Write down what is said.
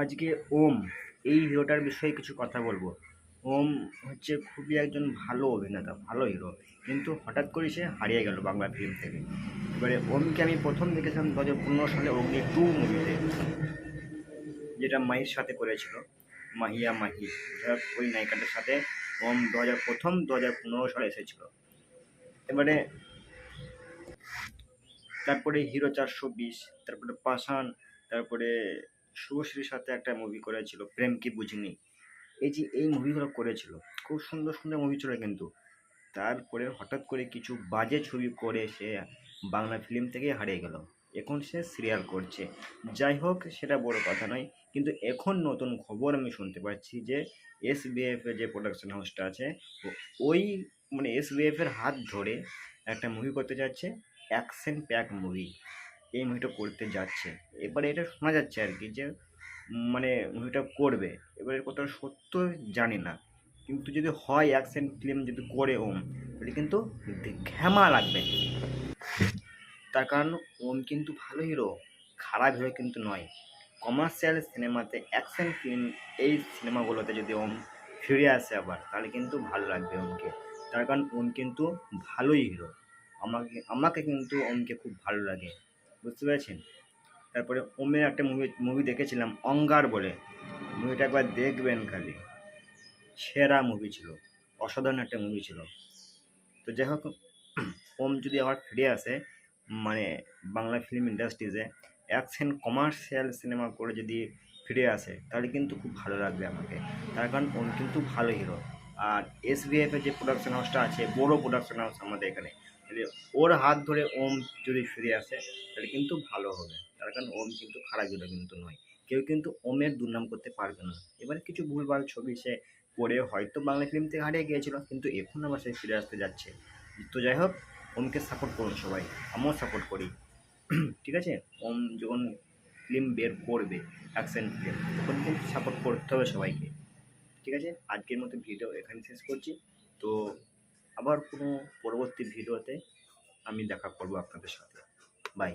আজকে ওম, এই হিরোটার বিষয়ে কিছু কথা বলব। ওম হচ্ছে খুবই একজন ভালো অভিনেতা, ভালো হিরো। কিন্তু হঠাৎ করে সে হারিয়ে গেল বাংলা ফিল্ম থেকে। এবারে ওমকে আমি প্রথম দেখেছিলাম দু হাজার পনেরো সালে অগ্নি টু মুভিতে যেটা মাহির সাথে করেছিল। মাহিয়া মাহি ওই নায়িকাটার সাথে ওম দু হাজার প্রথম দু হাজার পনেরো সালে এসেছিল। এবারে তারপরে হিরো চারশো বিশ, তারপরে পাষাণ, তারপরে শুভশ্রীর সাথে একটা মুভি করেছিল, প্রেম কি বুঝিনি। এই যে এই মুভিগুলো করেছিল, খুব সুন্দর সুন্দর মুভি ছিল কিন্তু। তারপরে হঠাৎ করে কিছু বাজে ছবি করে সে বাংলা ফিল্ম থেকে হারিয়ে গেল। এখন সে সিরিয়াল করছে। যাই হোক, সেটা বড় কথা নয়, কিন্তু এখন নতুন খবর আমি শুনতে পাচ্ছি যে এস এর যে প্রোডাকশন হাউসটা আছে ওই মানে এস এর হাত ধরে একটা মুভি করতে যাচ্ছে অ্যাকশন প্যাক মুভি এই মুভিটা করতে যাচ্ছে। এবারে এটা শোনা যাচ্ছে আর কি যে মানে মুভিটা করবে। এবারে কতটা সত্য জানি না। কিন্তু যদি হয় অ্যাকশন ফিল্ম যদি করে ওম তাহলে কিন্তু ঘ্যামা লাগবে। তার কারণ ওম কিন্তু ভালো হিরো খারাপ হিরো কিন্তু নয়। কমার্শিয়াল সিনেমাতে অ্যাকশন ফিল্ম এই সিনেমাগুলোতে যদি ওম ফিরে আসে আবার, তাহলে কিন্তু ভালো লাগবে ওমকে। তার কারণ ওম কিন্তু ভালোই হিরো আমাকে আমাকে কিন্তু ওমকে খুব ভালো লাগে। বুঝতে পেরেছেন? তারপরে ওমের একটা মুভি মুভি দেখেছিলাম, অঙ্গার বলে। মুভিটা একবার দেখবেন খালি। সেরা মুভি ছিল, অসাধারণ একটা মুভি ছিল। তো যাই হোক, ওম যদি আবার ফিরে আসে মানে বাংলা ফিল্ম ইন্ডাস্ট্রিজে অ্যাকশন কমার্শিয়াল সিনেমা করে যদি ফিরে আসে, তাহলে কিন্তু খুব ভালো লাগবে আমাকে। তার কারণ ওম কিন্তু ভালো হিরো আর এস এর যে প্রোডাকশন হাউসটা আছে, বড় প্রোডাকশন হাউস আমাদের এখানে। তাহলে ওর হাত ধরে ওম যদি ফিরে আসে, তাহলে কিন্তু ভালো হবে। তার কারণ ওম কিন্তু খারাপ হিরো কিন্তু নয়। কেউ কিন্তু ওমের দুর্নাম করতে পারবে না। এবার কিছু ভুলভাল ছবি সে করে হয়তো বাংলা ফিল্ম থেকে হারিয়ে গিয়েছিল, কিন্তু এখন আবার সে ফিরে আসতে যাচ্ছে। তো যাই হোক, ওমকে সাপোর্ট করুন সবাই। আমিও সাপোর্ট করি। ঠিক আছে? ওম যখন ফিল্ম বের করবে অ্যাকশন ফিল্ম তখন কিন্তু সাপোর্ট করতে হবে সবাইকে। ঠিক আছে? আজকের মতো ভিডিও এখানে শেষ করছি। তো আবার কোনো পরবর্তী ভিডিওতে আমি দেখা করব আপনাদের সাথে। বাই